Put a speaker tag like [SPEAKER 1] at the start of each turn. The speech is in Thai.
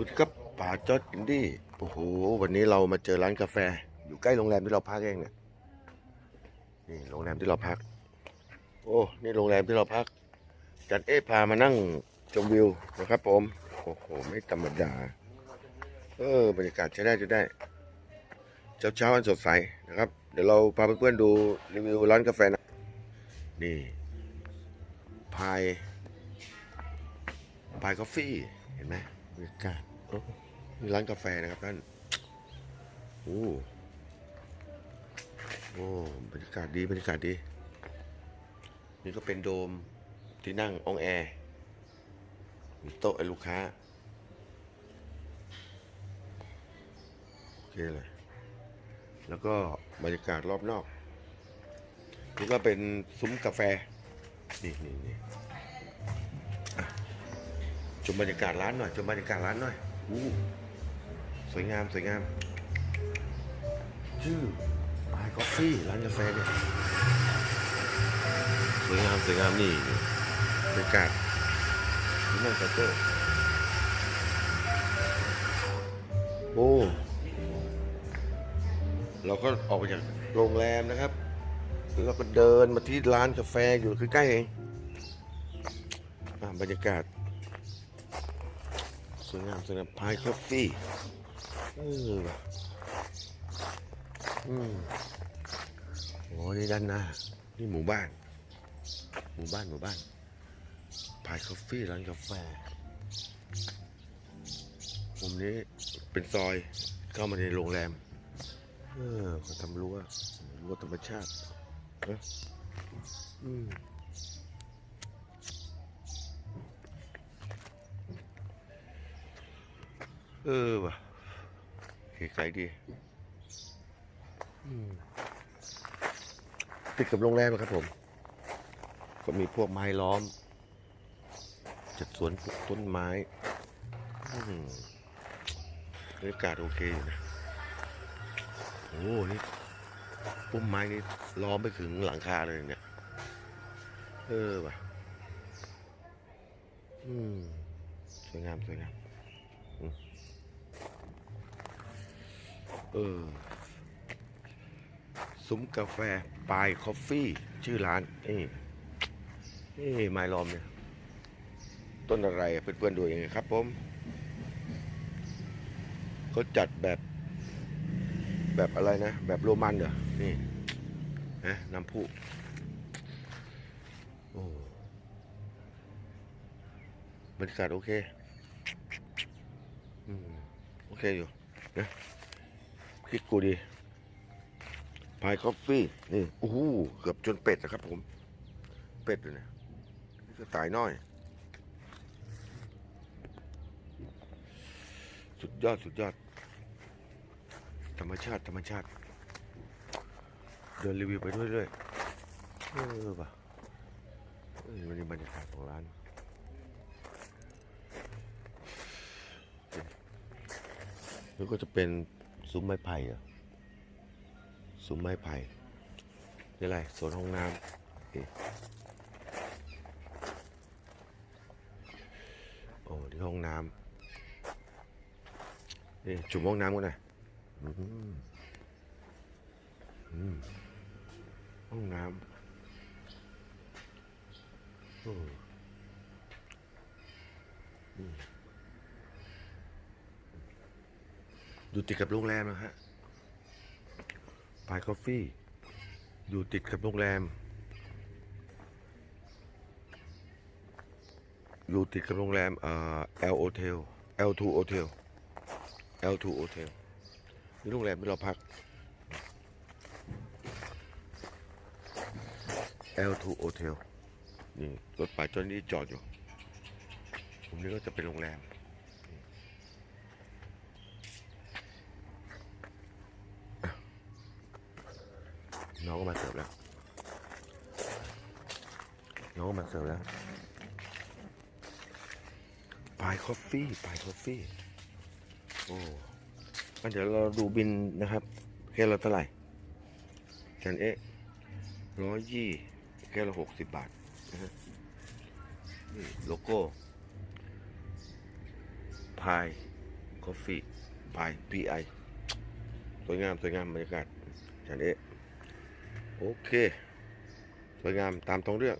[SPEAKER 1] วัสดีครับป่าจอดอินดี้โอ้โห วันนี้เรามาเจอร้านกาแฟ อยู่ใกล้โรงแรมที่เราพักเองเนี่ยนี่โรงแรมที่เราพัก โอ้นี่โรงแรมที่เราพัก จัดเอพามานั่งชมวิวนะครับผมโอ้โหไม่ธรรมดาเออบรรยากาศใช้ได้จะได้เช้าเช้าๆอันสดใสนะครับ เดี๋ยวเราพาเพื่อนๆดูรีวิวร้านกาแฟนะนี่พายพายกาแฟเห็นไหมบรรยากาศ นี่ร้านกาแฟนะครับท่าน โอ้โอ้บรรยากาศดีบรรยากาศดี นี่ก็เป็นโดมที่นั่งองแอร์มีโต๊ะให้ลูกค้า โอเคเลย แล้วก็บรรยากาศรอบนอก นี่ก็เป็นซุ้มกาแฟ นี่นี่นี่ชมบรรยากาศร้านหน่อยชมบรรยากาศร้านหน่อย อู้สวยงามสวยงาม ชื่อปายกาแฟร้านกาแฟเนี่ยสวยงามสวยงามนี่นี่บรรยากาศนี่นั่งเคาน์เตอร์โอ้เราก็ออกมาจากโรงแรมนะครับแล้วเราก็เดินมาที่ร้านกาแฟอยู่ใกล้ๆเองอะบรรยากาศ สวยงามสวยงามพายคอฟฟี่เอออืมโอ้นี่ด้านหน้า นี่หมู่บ้าน หมู่บ้านหมู่บ้านพายคอฟฟี่ร้านกาแฟมุมนี้เป็นซอยเข้ามาในโรงแรม เออเขาทำรั้วรั้วธรรมชาติเนะอืม เออว่ะเก๋ไก่ดีอืมติดกับโรงแรมอะครับผม ก็มีพวกไม้ล้อม จัดสวนปลูกต้นไม้อืมบรรยากาศโอเคอยู่นะโอ้โหนี่พุ่มไม้นี่ล้อมไปถึงหลังคาเลยเนี่ย เออว่ะ อืม สวยงาม สวยงามอืม เออซุ้มกาแฟปลายคอฟฟี่ ชื่อร้านนี่นี่ไม้ล้อมเนี่ย ต้นอะไรเพื่อนๆดูเองครับผมเขาจัดแบบแบบอะไรนะ แบบโรมันเหรอ นี่นะน้ำพุโอ้บรรยากาศโอเค อืม โอเคอยู่นะ คิดกูดีพายคอฟฟี่นี่โอ้โหเกือบจนเป็ดนะครับผม เป็ดเลยนะนี่ก็ตายน้อย สุดยอดสุดยอด ธรรมชาติ ธรรมชาติ เดินรีวิวไปด้วยเรื่อยๆเออป่ะวันนี้บรรยากาศของร้านแล้วก็จะเป็น ซุ้มไม้ไผ่เหรอซุ้มไม้ไผ่นี่อะไรสวนห้องน้ำโอ้ที่ห้องน้ำนี่จุ่มห้องน้ำกันน่อยอืมอืมห้องน้ำโอ้ อยู่ติดกับโรงแรมนะฮะพายคอฟฟี่อยู่ติดกับโรงแรม อยู่ติดกับโรงแรมเอ่อ L Hotel L2 Hotel L2 Hotel นี่โรงแรมที่เราพัก L2 Hotel นี่รถป่าจนนี้จอดอยู่ตรงนี้ก็จะเป็นโรงแรม น้องก็มาเสิร์ฟแล้ว น้องก็มาเสิร์ฟแล้วปายคอฟฟี่ปายคอฟฟี่โอ้งั้นเดี๋ยวเราดูบินนะครับแค่ละเท่าไหร่กันเอ๊ะร้อยยี่แค่ละหกสิบบาทนะฮะนี่โลโก้พาย Coffee by PI สวยงาม สวยงามบรรยากาศฉันเอ๊ะ โอเค สวยงามตามตรงเรื่อง